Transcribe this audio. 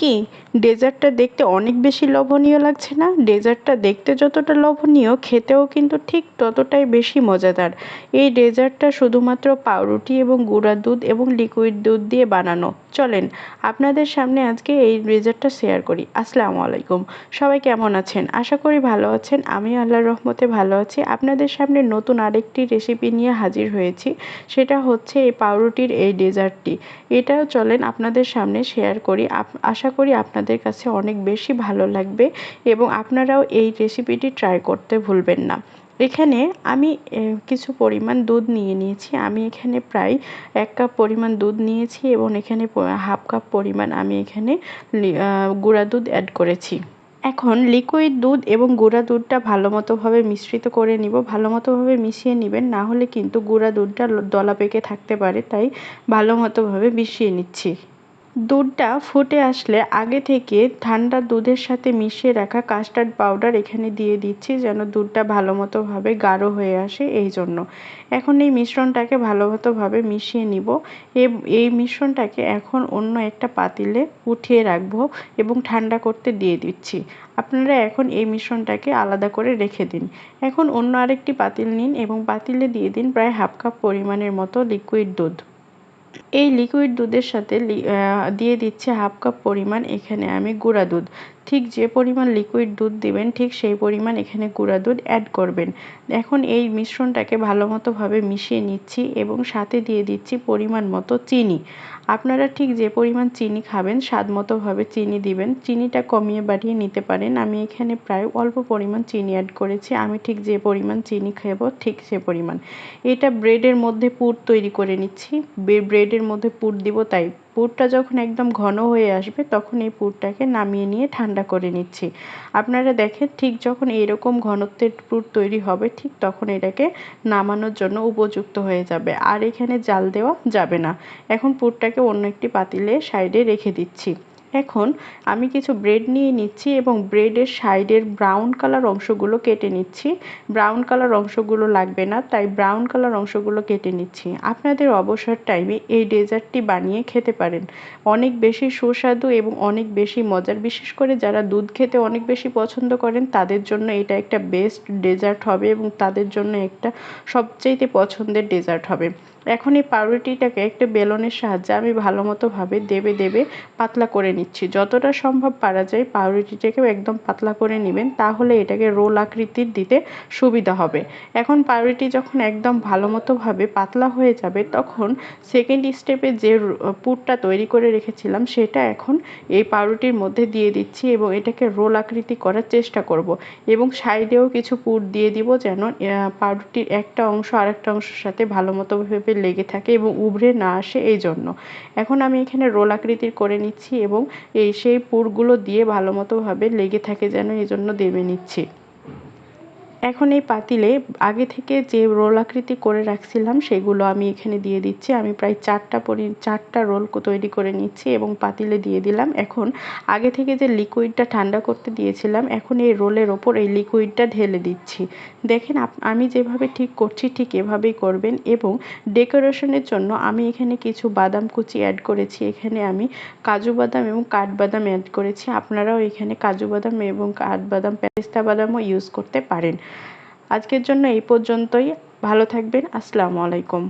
কি? ডেজার্টটা দেখতে অনেক বেশি লোভনীয় লাগছে না? ডেজার্টটা দেখতে যতটা লোভনীয়, খেতেও কিন্তু ঠিক ততটাই বেশি মজাদার। এই ডেজার্টটা শুধুমাত্র পাউরুটি এবং গুঁড়া দুধ এবং লিকুইড দুধ দিয়ে বানানো। চলেন, আপনাদের সামনে আজকে এই ডেজার্টটা শেয়ার করি। আসসালামু আলাইকুম। সবাই কেমন আছেন? আশা করি ভালো আছেন। আমি আল্লাহর রহমতে ভালো আছি। আপনাদের সামনে নতুন আরেকটি রেসিপি নিয়ে হাজির হয়েছি। সেটা হচ্ছে এই পাউরুটির এই ডেজার্টটি। এটাও চলেন আপনাদের সামনে শেয়ার করি। আশা করি আপনাদের কাছে অনেক বেশি ভালো লাগবে এবং আপনারাও এই রেসিপিটি ট্রাই করতে ভুলবেন না। এখানে আমি কিছু পরিমাণ দুধ নিয়ে নিয়েছি। আমি এখানে প্রায় এক কাপ পরিমাণ দুধ নিয়েছি এবং এখানে হাফ কাপ পরিমাণ আমি এখানে গুঁড়া দুধ অ্যাড করেছি। এখন লিকুইড দুধ এবং গুঁড়া দুধটা ভালো মতোভাবে মিশ্রিত করে নিব। ভালো মতোভাবে মিশিয়ে নেবেন, না হলে কিন্তু গুঁড়া দুধটা দলা পেকে থাকতে পারে, তাই ভালো মতোভাবে মিশিয়ে নিচ্ছি। দুধটা ফুটে আসলে আগে থেকে ঠান্ডা দুধের সাথে মিশিয়ে রাখা কাস্টার্ড পাউডার এখানে দিয়ে দিচ্ছি যেন দুধটা ভালো মতোভাবে গাঢ় হয়ে আসে এই জন্য। এখন এই মিশ্রণটাকে ভালো মতোভাবে মিশিয়ে নিব। এই মিশ্রণটাকে এখন অন্য একটা পাতিলে উঠিয়ে রাখব এবং ঠান্ডা করতে দিয়ে দিচ্ছি। আপনারা এখন এই মিশ্রণটাকে আলাদা করে রেখে দিন। এখন অন্য আরেকটি পাতিল নিন এবং পাতিলে দিয়ে দিন প্রায় হাফ কাপ পরিমাণের মতো লিকুইড দুধ। এই লিকুইড দুধের সাথে দিয়ে দিচ্ছি হাফ কাপ পরিমাণ এখানে আমি গুঁড়া দুধ। ঠিক যে পরিমাণ লিকুইড দুধ দিবেন, ঠিক সেই পরিমাণ এখানে গুঁড়া দুধ অ্যাড করবেন। এখন এই মিশ্রণটাকে ভালো মতোভাবে মিশিয়ে নিচ্ছি এবং সাথে দিয়ে দিচ্ছি পরিমাণ মতো চিনি। আপনারা ঠিক যে পরিমাণ চিনি খাবেন, স্বাদ মতোভাবে চিনি দিবেন। চিনিটা কমিয়ে বাড়িয়ে নিতে পারেন। আমি এখানে প্রায় অল্প পরিমাণ চিনি অ্যাড করেছি। আমি ঠিক যে পরিমাণ চিনি খাব, ঠিক সে পরিমাণ। এটা ব্রেডের মধ্যে পুর তৈরি করে নিচ্ছি। ব্রেডের মধ্যে পুর দিব, তাই পুরটা যখন একদম ঘন হয়ে আসবে তখন এই পুরটাকে নামিয়ে নিয়ে ঠান্ডা করে নিচ্ছি। আপনারা দেখেন ঠিক যখন এরকম ঘনত্বের পুর তৈরি হবে ঠিক তখন এটাকে নামানোর জন্য উপযুক্ত হয়ে যাবে। আর এখানে জাল দেওয়া যাবে না। এখন পুরটাকে অন্য একটি পাতিলে সাইডে রেখে দিচ্ছি। এখন আমি কিছু ব্রেড নিয়ে নিচ্ছি এবং ব্রেডের সাইডের ব্রাউন কালার অংশগুলো কেটে নিচ্ছি। ব্রাউন কালার অংশগুলো লাগবে না, তাই ব্রাউন কালার অংশগুলো কেটে নিচ্ছি। আপনাদের অবসর টাইমে এই ডেজার্টটি বানিয়ে খেতে পারেন। অনেক বেশি সুস্বাদু এবং অনেক বেশি মজার। বিশেষ করে যারা দুধ খেতে অনেক বেশি পছন্দ করেন, তাদের জন্য এটা একটা বেস্ট ডেজার্ট হবে এবং তাদের জন্য একটা সবচাইতে পছন্দের ডেজার্ট হবে। এখন এই পাউরুটিটাকে একটা বেলনের সাহায্যে আমি ভালো মতোভাবে দেবে দেবে পাতলা করে নিচ্ছি। যতটা সম্ভব পারা যায় পাউরুটিটাকেও একদম পাতলা করে নেবেন, তাহলে এটাকে রোল আকৃতির দিতে সুবিধা হবে। এখন পাউরুটি যখন একদম ভালো মতোভাবে পাতলা হয়ে যাবে, তখন সেকেন্ড স্টেপে যে পুরটা তৈরি করে রেখেছিলাম, সেটা এখন এই পাউরুটির মধ্যে দিয়ে দিচ্ছি এবং এটাকে রোল আকৃতি করার চেষ্টা করব। এবং সাইডেও কিছু পুর দিয়ে দিব যেন পাউরুটির একটা অংশ আরেকটা অংশের সাথে ভালো মতোভাবে লেগে থাকে এবং উভরে না আসে এই জন্য এখন আমি এখানে রোল আকৃতির করে নিচ্ছি এবং এই সেই পুরগুলো দিয়ে ভালো মতো ভাবে লেগে থাকে যেন এই জন্য দেবে নিচ্ছি। এখন এই পাতিলে আগে থেকে যে রোল আকৃতি করে রাখছিলাম সেগুলো আমি এখানে দিয়ে দিচ্ছি। আমি প্রায় চারটা পরি, চারটা রোল তৈরি করে নিচ্ছি এবং পাতিলে দিয়ে দিলাম। এখন আগে থেকে যে লিকুইডটা ঠান্ডা করতে দিয়েছিলাম, এখন এই রোলের ওপর এই লিকুইডটা ঢেলে দিচ্ছি। দেখেন আমি যেভাবে ঠিক করছি ঠিক এভাবেই করবেন এবং ডেকোরেশনের জন্য আমি এখানে কিছু বাদাম কুচি অ্যাড করেছি। এখানে আমি কাজু বাদাম এবং কাঠবাদাম অ্যাড করেছি। আপনারাও এখানে কাজু বাদাম এবং কাঠবাদাম, পেস্তা বাদামও ইউজ করতে পারেন। আজকের জন্য এই পর্যন্তই। ভালো থাকবেন। আসসালামু আলাইকুম।